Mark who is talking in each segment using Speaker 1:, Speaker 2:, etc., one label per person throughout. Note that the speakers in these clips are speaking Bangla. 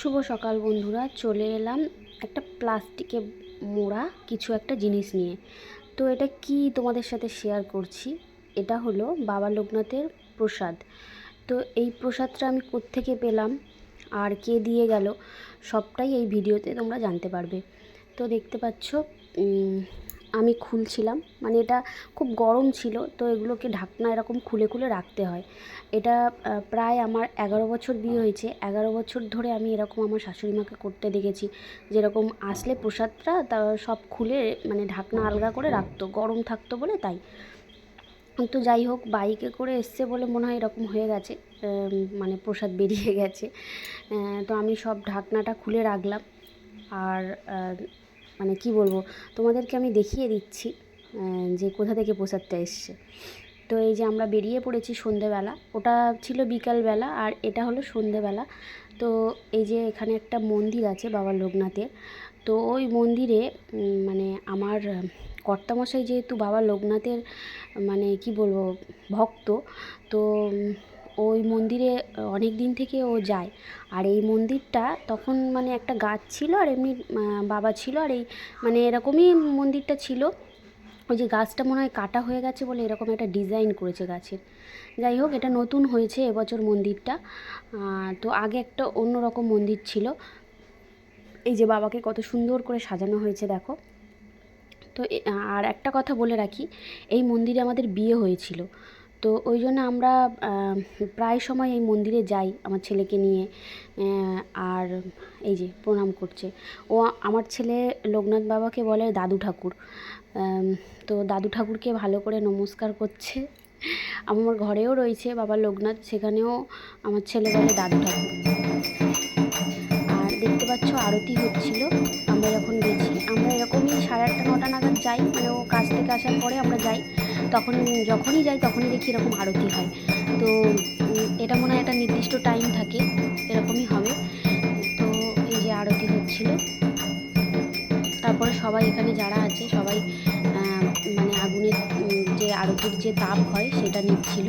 Speaker 1: শুভ সকাল বন্ধুরা, চলে এলাম একটা প্লাস্টিকে মোড়া কিছু একটা জিনিস নিয়ে। তো এটা কি তোমাদের সাথে শেয়ার করছি? এটা হলো বাবা লোকনাথের প্রসাদ। তো এই প্রসাদটা আমি কোত্থেকে পেলাম? আর কে দিয়ে গেল? সবটাই এই ভিডিওতে তোমরা জানতে পারবে। তো দেখতে পাচ্ছ আমি খুলছিলাম। মানে এটা খুব গরম ছিল, তো এগুলোকে ঢাকনা এরকম খুলে খুলে রাখতে হয়। এটা প্রায় আমার এগারো বছর বিয়ে হয়েছে। এগারো বছর ধরে আমি এরকম আমার শাশুড়ি মাকে করতে দেখেছি। যেরকম আসলে প্রসাদটা তা সব খুলে মানে ঢাকনা আলগা করে রাখতো, গরম থাকতো বলে তাই। তো যাই হোক, বাইকে করে এসছে বলে মনে হয় এরকম হয়ে গেছে মানে প্রসাদ বেরিয়ে গেছে। তো আমি সব ঢাকনাটা খুলে রাখলাম। আর মানে কি বলব, তোমাদেরকে আমি দেখিয়ে দিচ্ছি যে কোথা থেকে প্রসাদটা এসছে। তো এই যে আমরা বেরিয়ে পড়েছি সন্ধেবেলা, ওটা ছিল বিকালবেলা আর এটা হলো সন্ধেবেলা। তো এই যে এখানে একটা মন্দির আছে বাবা লোকনাথের, তো ওই মন্দিরে মানে আমার কর্তামশাই যেহেতু বাবা লোকনাথের মানে কি বলব, ভক্ত, তো ওই মন্দিরে অনেক দিন থেকে ও যায়। আর এই মন্দিরটা তখন মানে একটা গাছ ছিল আর এমনি বাবা ছিল আর এই মানে এরকমই মন্দিরটা ছিল। ওই যে গাছটা মনে হয় কাটা হয়ে গেছে বলে এরকম একটা ডিজাইন করেছে গাছের। যাই হোক, এটা নতুন হয়েছে এবছর মন্দিরটা। তো আগে একটা অন্য রকম মন্দির ছিল। এই যে বাবাকে কত সুন্দর করে সাজানো হয়েছে দেখো। তো আর একটা কথা বলে রাখি, এই মন্দিরে আমাদের বিয়ে হয়েছিল। তো ওই জন্য আমরা প্রায় সময় এই মন্দিরে যাই আমার ছেলেকে নিয়ে আর এই যে প্রণাম করছে। ও আমার ছেলে লোকনাথ বাবাকে বলে দাদু ঠাকুর। তো দাদু ঠাকুরকে ভালো করে নমস্কার করছে। আমার ঘরেও রয়েছে বাবা লোকনাথ, সেখানেও আমার ছেলে বলে দাদু ঠাকুর। আর দেখতে পাচ্ছ আরতি হচ্ছিল। আমরা যখন গেছি, আমরা এরকমই সাড়ে আটটা, নটা নাগাদ যাই মানে ও কাজ থেকে আসার পরে আমরা যাই। তখন যখনই যাই, তখনই দেখি এরকম আরতি হয়। তো এটা মনে হয় একটা নির্দিষ্ট টাইম থাকে, এরকমই হবে। তো এই যে আরতি হচ্ছিল। তারপরে সবাই এখানে যারা আছে, সবাই মানে আগুনের যে আরতির যে তাপ হয়, সেটা নিচ্ছিল।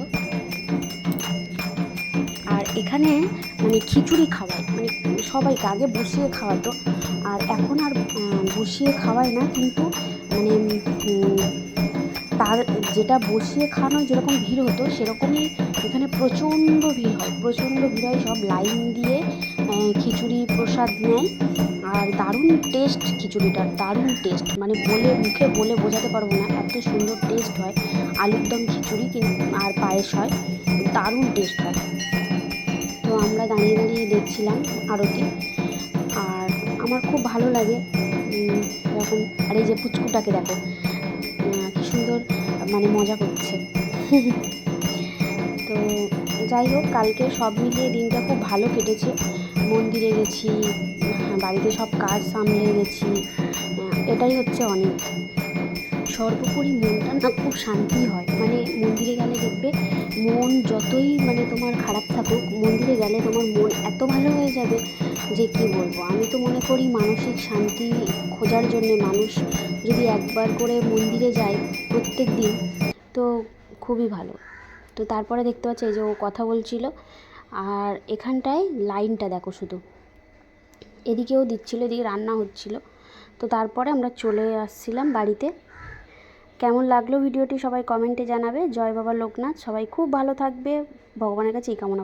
Speaker 1: আর এখানে মানে খিচুড়ি খাওয়ায়। মানে সবাইকে আগে বসিয়ে খাওয়াতো। আর এখন আর বসিয়ে খাওয়ায় না, কিন্তু মানে তার যেটা বসিয়ে খাওয়ানো যেরকম ভিড় হতো, সেরকমই এখানে প্রচণ্ড ভিড় হয়। প্রচণ্ড ভিড় হয়, সব লাইন দিয়ে খিচুড়ি প্রসাদ নেয়। আর দারুণ টেস্ট খিচুড়িটার, দারুণ টেস্ট মানে বলে, মুখে বলে বোঝাতে পারব না, এত সুন্দর টেস্ট হয়। আলুর দম খিচুড়ি আর পায়েস হয়, দারুণ টেস্ট হয়। তো আমরা দাঁড়িয়ে দাঁড়িয়ে দেখছিলাম আরতি। আর আমার খুব ভালো লাগে এরকম আর এই যে পুচকুটাকে দেখো কি সুন্দর মানে মজা করছে। তো যাই হোক কালকে সব মিলিয়ে দিনটা খুব ভালো কেটেছে। মন্দিরে গেছি হ্যাঁ, বাড়িতে সব কাজ সামলে গেছি আহ, এটাই হচ্ছে অনেক। সর্বোপরি মনটা না খুব শান্তি হয়। মানে মন্দিরে গেলে দেখবে মন যতই মানে তোমার খারাপ থাকুক মন্দিরে গেলে তোমার মন এত ভালো হয়ে যাবে যে কি বলব? আমি তো মনে করি মানসিক শান্তি খোঁজার জন্যে মানুষ যদি একবার করে মন্দিরে যায় প্রত্যেক দিন, তো খুবই ভালো। তো তারপরে দেখতে পাচ্ছি যে ও কথা বলছিল, আর এখানটায় লাইনটা দেখো শুধু। এদিকেও দিচ্ছিল, এদিকে রান্না হচ্ছিল। তো তারপরে আমরা চলে আসছিলাম বাড়িতে। কেমন লাগল ভিডিওটি সবাই কমেন্টে জানাবে। জয় বাবা লোকনাথ, সবাই খুব ভালো থাকবে। ভগবানের কাছে এই কামনা